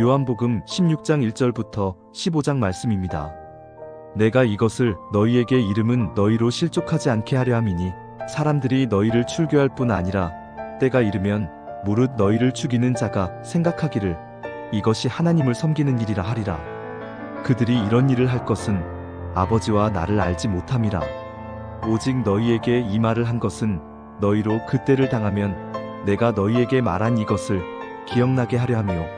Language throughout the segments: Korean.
요한복음 16장 1절부터 15장 말씀입니다. 내가 이것을 너희에게 이름은 너희로 실족하지 않게 하려 함이니 사람들이 너희를 출교할 뿐 아니라 때가 이르면 무릇 너희를 죽이는 자가 생각하기를 이것이 하나님을 섬기는 일이라 하리라. 그들이 이런 일을 할 것은 아버지와 나를 알지 못함이라. 오직 너희에게 이 말을 한 것은 너희로 그때를 당하면 내가 너희에게 말한 이것을 기억나게 하려 함이요.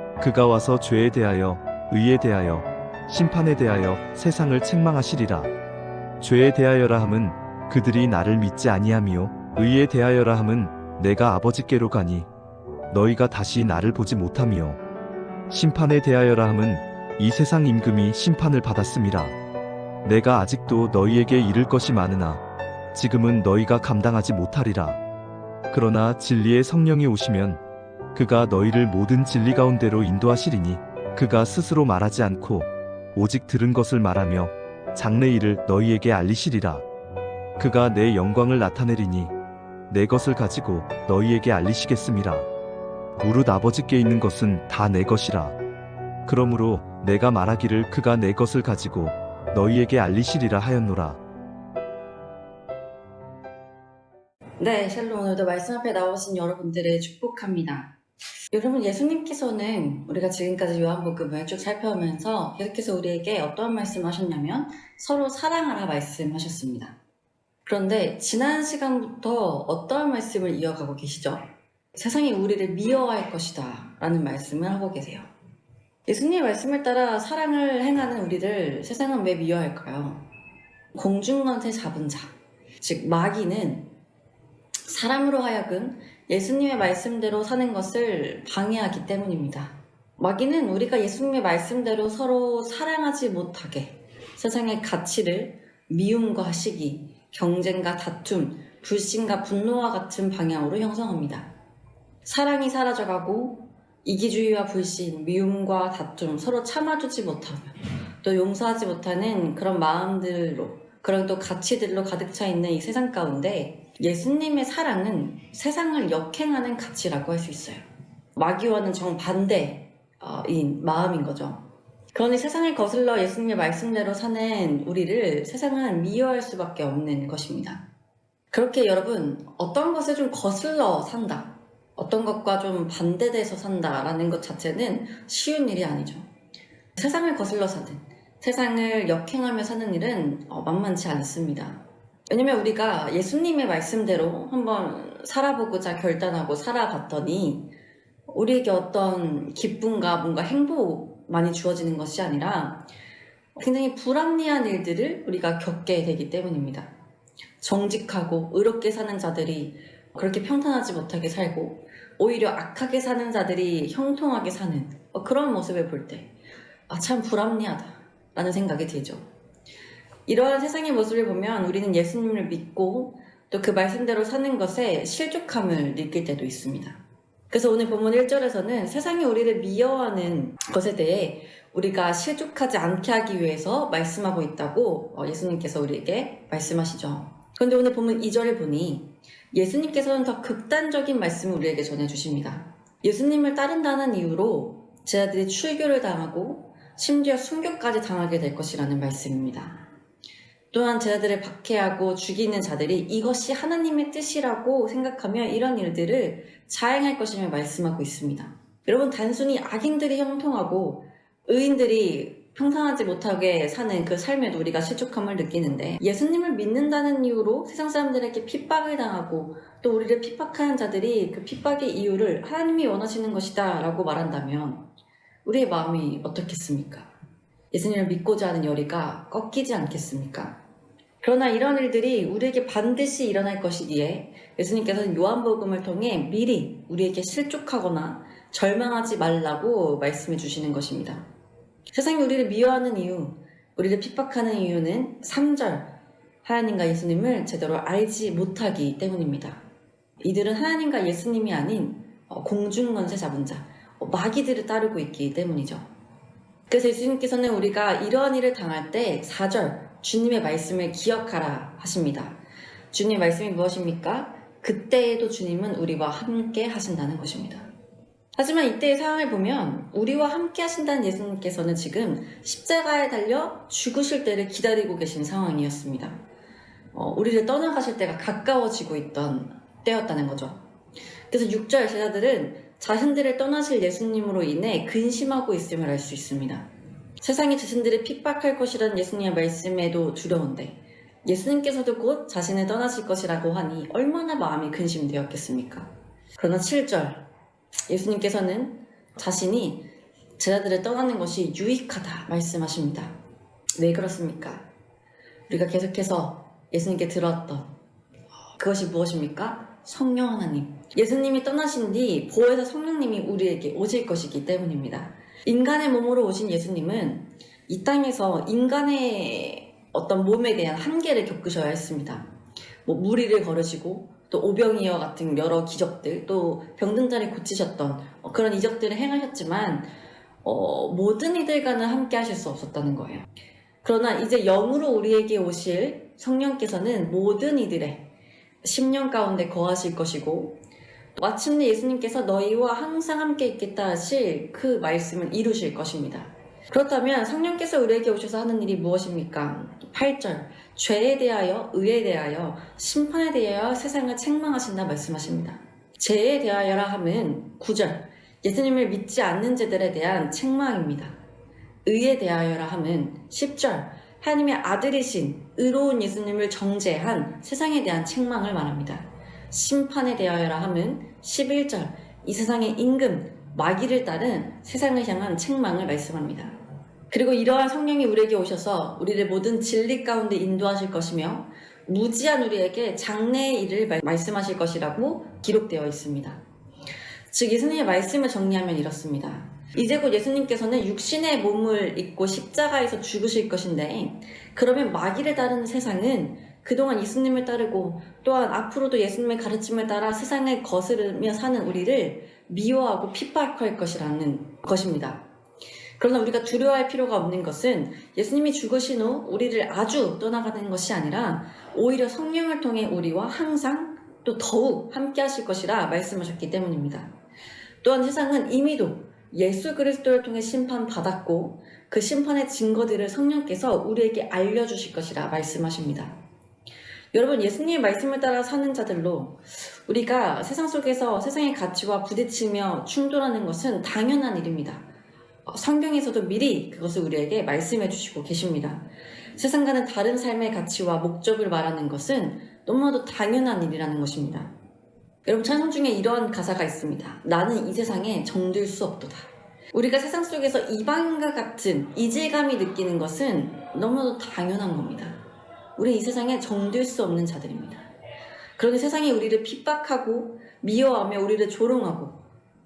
그가 와서 죄에 대하여 의에 대하여 심판에 대하여 세상을 책망하시리라. 죄에 대하여라 함은 그들이 나를 믿지 아니함이요. 의에 대하여라 함은 내가 아버지께로 가니 너희가 다시 나를 보지 못함이요. 심판에 대하여라 함은 이 세상 임금이 심판을 받았음이라 내가 아직도 너희에게 이를 것이 많으나 지금은 너희가 감당하지 못하리라. 그러나 진리의 성령이 오시면 그가 너희를 모든 진리 가운데로 인도하시리니 그가 스스로 말하지 않고 오직 들은 것을 말하며 장래 일을 너희에게 알리시리라 그가 내 영광을 나타내리니 내 것을 가지고 너희에게 알리시겠음이라. 무릇 아버지께 있는 것은 다 내 것이라. 그러므로 내가 말하기를 그가 내 것을 가지고 너희에게 알리시리라 하였노라. 네, 샬롬 오늘도 말씀 앞에 나오신 여러분들을 축복합니다. 여러분, 예수님께서는 우리가 지금까지 요한복음을 쭉 살펴오면서 계속해서 우리에게 어떠한 말씀 하셨냐면 서로 사랑하라 말씀하셨습니다. 그런데 지난 시간부터 어떠한 말씀을 이어가고 계시죠? 세상이 우리를 미워할 것이다 라는 말씀을 하고 계세요. 예수님의 말씀을 따라 사랑을 행하는 우리를 세상은 왜 미워할까요? 공중권세 잡은 자, 즉 마귀는 사람으로 하여금 예수님의 말씀대로 사는 것을 방해하기 때문입니다. 마귀는 우리가 예수님의 말씀대로 서로 사랑하지 못하게 세상의 가치를 미움과 시기, 경쟁과 다툼, 불신과 분노와 같은 방향으로 형성합니다. 사랑이 사라져가고 이기주의와 불신, 미움과 다툼, 서로 참아주지 못하며 또 용서하지 못하는 그런 마음들로 그런 또 가치들로 가득 차 있는 이 세상 가운데 예수님의 사랑은 세상을 역행하는 가치라고 할 수 있어요. 마귀와는 정반대인 마음인 거죠. 그러니 세상을 거슬러 예수님의 말씀대로 사는 우리를 세상은 미워할 수밖에 없는 것입니다. 그렇게 여러분, 어떤 것을 좀 거슬러 산다. 어떤 것과 좀 반대돼서 산다라는 것 자체는 쉬운 일이 아니죠. 세상을 거슬러 사는, 세상을 역행하며 사는 일은 어, 만만치 않습니다. 왜냐면 우리가 예수님의 말씀대로 한번 살아보고자 결단하고 살아봤더니 우리에게 어떤 기쁨과 뭔가 행복 많이 주어지는 것이 아니라 굉장히 불합리한 일들을 우리가 겪게 되기 때문입니다. 정직하고 의롭게 사는 자들이 그렇게 평탄하지 못하게 살고 오히려 악하게 사는 자들이 형통하게 사는 어, 그런 모습을 볼 때 아, 참 불합리하다 라는 생각이 들죠. 이러한 세상의 모습을 보면 우리는 예수님을 믿고 또 그 말씀대로 사는 것에 실족함을 느낄 때도 있습니다. 그래서 오늘 본문 1절에서는 세상이 우리를 미워하는 것에 대해 우리가 실족하지 않게 하기 위해서 말씀하고 있다고 어, 예수님께서 우리에게 말씀하시죠. 그런데 오늘 본문 2절을 보니 예수님께서는 더 극단적인 말씀을 우리에게 전해주십니다. 예수님을 따른다는 이유로 제자들이 출교를 당하고 심지어 순교까지 당하게 될 것이라는 말씀입니다. 또한 제자들을 박해하고 죽이는 자들이 이것이 하나님의 뜻이라고 생각하며 이런 일들을 자행할 것임을 말씀하고 있습니다. 여러분 단순히 악인들이 형통하고 의인들이 평탄하지 못하게 사는 그 삶에도 우리가 실족함을 느끼는데 예수님을 믿는다는 이유로 세상 사람들에게 핍박을 당하고 또 우리를 핍박하는 자들이 그 핍박의 이유를 하나님이 원하시는 것이다 라고 말한다면 우리의 마음이 어떻겠습니까? 예수님을 믿고자 하는 열의가 꺾이지 않겠습니까? 그러나 이런 일들이 우리에게 반드시 일어날 것이기에 예수님께서는 요한복음을 통해 미리 우리에게 실족하거나 절망하지 말라고 말씀해 주시는 것입니다. 세상이 우리를 미워하는 이유, 우리를 핍박하는 이유는 3절 하나님과 예수님을 제대로 알지 못하기 때문입니다. 이들은 하나님과 예수님이 아닌 어, 공중권세 잡은 자, 어, 마귀들을 따르고 있기 때문이죠. 그래서 예수님께서는 우리가 이러한 일을 당할 때 4절 주님의 말씀을 기억하라 하십니다. 주님의 말씀이 무엇입니까? 그때에도 주님은 우리와 함께 하신다는 것입니다. 하지만 이때의 상황을 보면 우리와 함께 하신다는 예수님께서는 지금 십자가에 달려 죽으실 때를 기다리고 계신 상황이었습니다. 어, 우리를 떠나가실 때가 가까워지고 있던 때였다는 거죠. 그래서 6절 제자들은 자신들을 떠나실 예수님으로 인해 근심하고 있음을 알 수 있습니다. 세상이 자신들을 핍박할 것이라는 예수님의 말씀에도 두려운데 예수님께서도 곧 자신을 떠나실 것이라고 하니 얼마나 마음이 근심되었겠습니까? 그러나 7절 예수님께서는 자신이 제자들을 떠나는 것이 유익하다 말씀하십니다. 왜 그렇습니까? 우리가 계속해서 예수님께 들었던 그것이 무엇입니까? 성령 하나님. 예수님이 떠나신 뒤 보혜사 성령님이 우리에게 오실 것이기 때문입니다. 인간의 몸으로 오신 예수님은 이 땅에서 인간의 어떤 몸에 대한 한계를 겪으셔야 했습니다. 뭐 무리를 걸으시고 또 오병이어 같은 여러 기적들 또 병든 자를 고치셨던 어, 그런 이적들을 행하셨지만 어, 모든 이들과는 함께 하실 수 없었다는 거예요. 그러나 이제 영으로 우리에게 오실 성령께서는 모든 이들의 심령 가운데 거하실 것이고 마침내 예수님께서 너희와 항상 함께 있겠다 하실 그 말씀을 이루실 것입니다. 그렇다면 성령께서 우리에게 오셔서 하는 일이 무엇입니까? 8절 죄에 대하여 의에 대하여 심판에 대하여 세상을 책망하신다 말씀하십니다. 죄에 대하여라 함은 9절 예수님을 믿지 않는 자들에 대한 책망입니다. 의에 대하여라 함은 10절 하나님의 아들이신 의로운 예수님을 정죄한 세상에 대한 책망을 말합니다. 심판에 대하여라 함은 11절 이 세상의 임금 마귀를 따른 세상을 향한 책망을 말씀합니다. 그리고 이러한 성령이 우리에게 오셔서 우리를 모든 진리 가운데 인도하실 것이며 무지한 우리에게 장래의 일을 말- 말씀하실 것이라고 기록되어 있습니다. 즉 예수님의 말씀을 정리하면 이렇습니다. 이제 곧 예수님께서는 육신의 몸을 입고 십자가에서 죽으실 것인데 그러면 마귀를 따르는 세상은 그동안 예수님을 따르고 또한 앞으로도 예수님의 가르침을 따라 세상을 거스르며 사는 우리를 미워하고 핍박할 것이라는 것입니다. 그러나 우리가 두려워할 필요가 없는 것은 예수님이 죽으신 후 우리를 아주 떠나가는 것이 아니라 오히려 성령을 통해 우리와 항상 또 더욱 함께 하실 것이라 말씀하셨기 때문입니다. 또한 세상은 이미도 예수 그리스도를 통해 심판받았고 그 심판의 증거들을 성령께서 우리에게 알려주실 것이라 말씀하십니다. 여러분 예수님의 말씀을 따라 사는 자들로 우리가 세상 속에서 세상의 가치와 부딪히며 충돌하는 것은 당연한 일입니다. 어, 성경에서도 미리 그것을 우리에게 말씀해 주시고 계십니다. 세상과는 다른 삶의 가치와 목적을 말하는 것은 너무나도 당연한 일이라는 것입니다. 여러분 찬송 중에 이러한 가사가 있습니다. 나는 이 세상에 정들 수 없도다. 우리가 세상 속에서 이방인과 같은 이질감이 느끼는 것은 너무나도 당연한 겁니다. 우리 이 세상에 정들 수 없는 자들입니다. 그러니 세상이 우리를 핍박하고 미워하며 우리를 조롱하고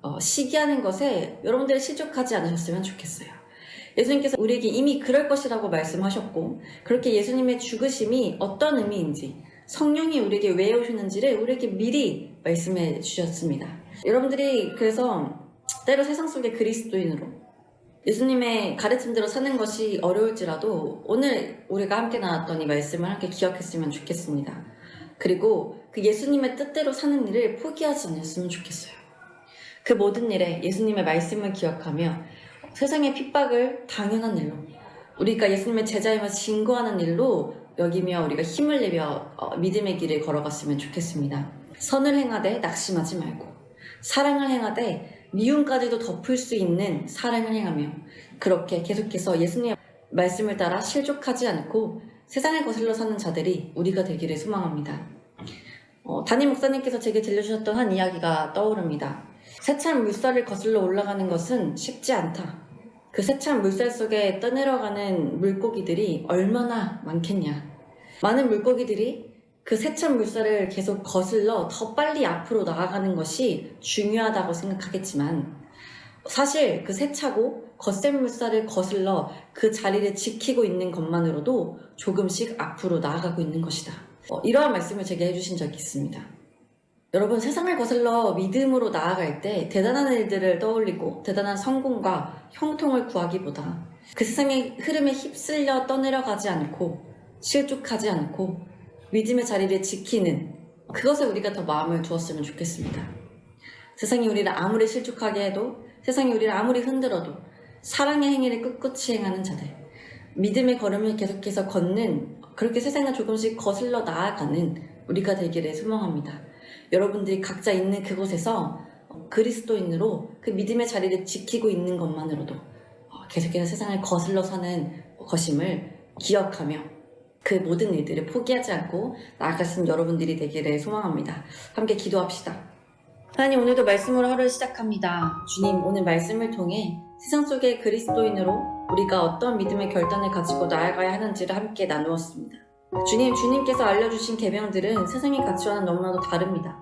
어, 시기하는 것에 여러분들이 실족하지 않으셨으면 좋겠어요. 예수님께서 우리에게 이미 그럴 것이라고 말씀하셨고 그렇게 예수님의 죽으심이 어떤 의미인지 성령이 우리에게 왜 오셨는지를 우리에게 미리 말씀해 주셨습니다. 여러분들이 그래서 때로 세상 속의 그리스도인으로 예수님의 가르침대로 사는 것이 어려울지라도 오늘 우리가 함께 나눴던 이 말씀을 함께 기억했으면 좋겠습니다. 그리고 그 예수님의 뜻대로 사는 일을 포기하지 않았으면 좋겠어요. 그 모든 일에 예수님의 말씀을 기억하며 세상의 핍박을 당연한 일로 우리가 예수님의 제자임을 증거하는 일로 여기며 우리가 힘을 내며 어, 믿음의 길을 걸어갔으면 좋겠습니다. 선을 행하되 낙심하지 말고 사랑을 행하되 미움까지도 덮을 수 있는 사랑을 행하며 그렇게 계속해서 예수님의 말씀을 따라 실족하지 않고 세상을 거슬러 사는 자들이 우리가 되기를 소망합니다. 어, 담임 목사님께서 제게 들려주셨던 한 이야기가 떠오릅니다. 세찬 물살을 거슬러 올라가는 것은 쉽지 않다. 그 세찬 물살 속에 떠내려가는 물고기들이 얼마나 많겠냐. 많은 물고기들이 그 세찬 물살을 계속 거슬러 더 빨리 앞으로 나아가는 것이 중요하다고 생각하겠지만 사실 그 세차고 겉샘 물살을 거슬러 그 자리를 지키고 있는 것만으로도 조금씩 앞으로 나아가고 있는 것이다. 어, 이러한 말씀을 제게 해주신 적이 있습니다. 여러분 세상을 거슬러 믿음으로 나아갈 때 대단한 일들을 떠올리고 대단한 성공과 형통을 구하기보다 그 세상의 흐름에 휩쓸려 떠내려가지 않고 실족하지 않고 믿음의 자리를 지키는 그것에 우리가 더 마음을 두었으면 좋겠습니다. 세상이 우리를 아무리 실족하게 해도 세상이 우리를 아무리 흔들어도 사랑의 행위를 꿋꿋이 행하는 자들 믿음의 걸음을 계속해서 걷는 그렇게 세상을 조금씩 거슬러 나아가는 우리가 되기를 소망합니다. 여러분들이 각자 있는 그곳에서 그리스도인으로 그 믿음의 자리를 지키고 있는 것만으로도 어, 계속해서 세상을 거슬러 사는 것임을 기억하며 그 모든 일들을 포기하지 않고 있는 여러분들이 되기를 소망합니다. 함께 기도합시다. 하나님 오늘도 말씀으로 하루를 시작합니다. 주님 오늘 말씀을 통해 세상 속의 그리스도인으로 우리가 어떤 믿음의 결단을 가지고 나아가야 하는지를 함께 나누었습니다. 주님, 주님께서 알려주신 계명들은 세상의 가치와는 너무나도 다릅니다.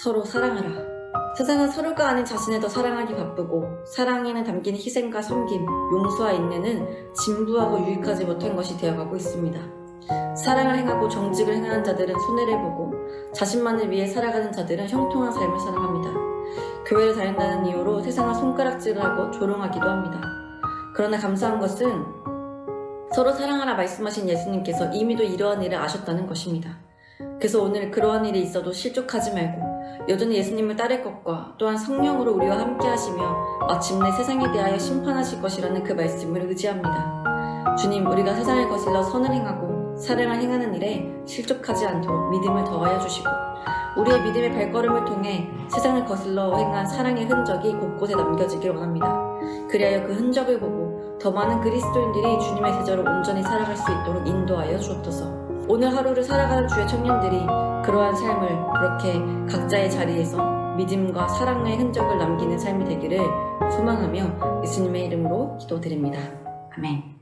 서로 사랑하라. 세상은 서로가 아닌 자신을 더 사랑하기 바쁘고 사랑에는 담긴 희생과 섬김, 용서와 인내는 진부하고 유익하지 못한 것이 되어가고 있습니다. 사랑을 행하고 정직을 행하는 자들은 손해를 보고 자신만을 위해 살아가는 자들은 형통한 삶을 살아갑니다. 교회를 다닌다는 이유로 세상을 손가락질을 하고 조롱하기도 합니다. 그러나 감사한 것은 서로 사랑하라 말씀하신 예수님께서 이미도 이러한 일을 아셨다는 것입니다. 그래서 오늘 그러한 일이 있어도 실족하지 말고 여전히 예수님을 따를 것과 또한 성령으로 우리와 함께 하시며 마침내 세상에 대하여 심판하실 것이라는 그 말씀을 의지합니다. 주님, 우리가 세상을 거슬러 선을 행하고 사랑을 행하는 일에 실족하지 않도록 믿음을 더하여 주시고 우리의 믿음의 발걸음을 통해 세상을 거슬러 행한 사랑의 흔적이 곳곳에 남겨지길 원합니다. 그리하여 그 흔적을 보고 더 많은 그리스도인들이 주님의 제자로 온전히 살아갈 수 있도록 인도하여 주옵소서. 오늘 하루를 살아가는 주의 청년들이 그러한 삶을 그렇게 각자의 자리에서 믿음과 사랑의 흔적을 남기는 삶이 되기를 소망하며 예수님의 이름으로 기도드립니다. 아멘.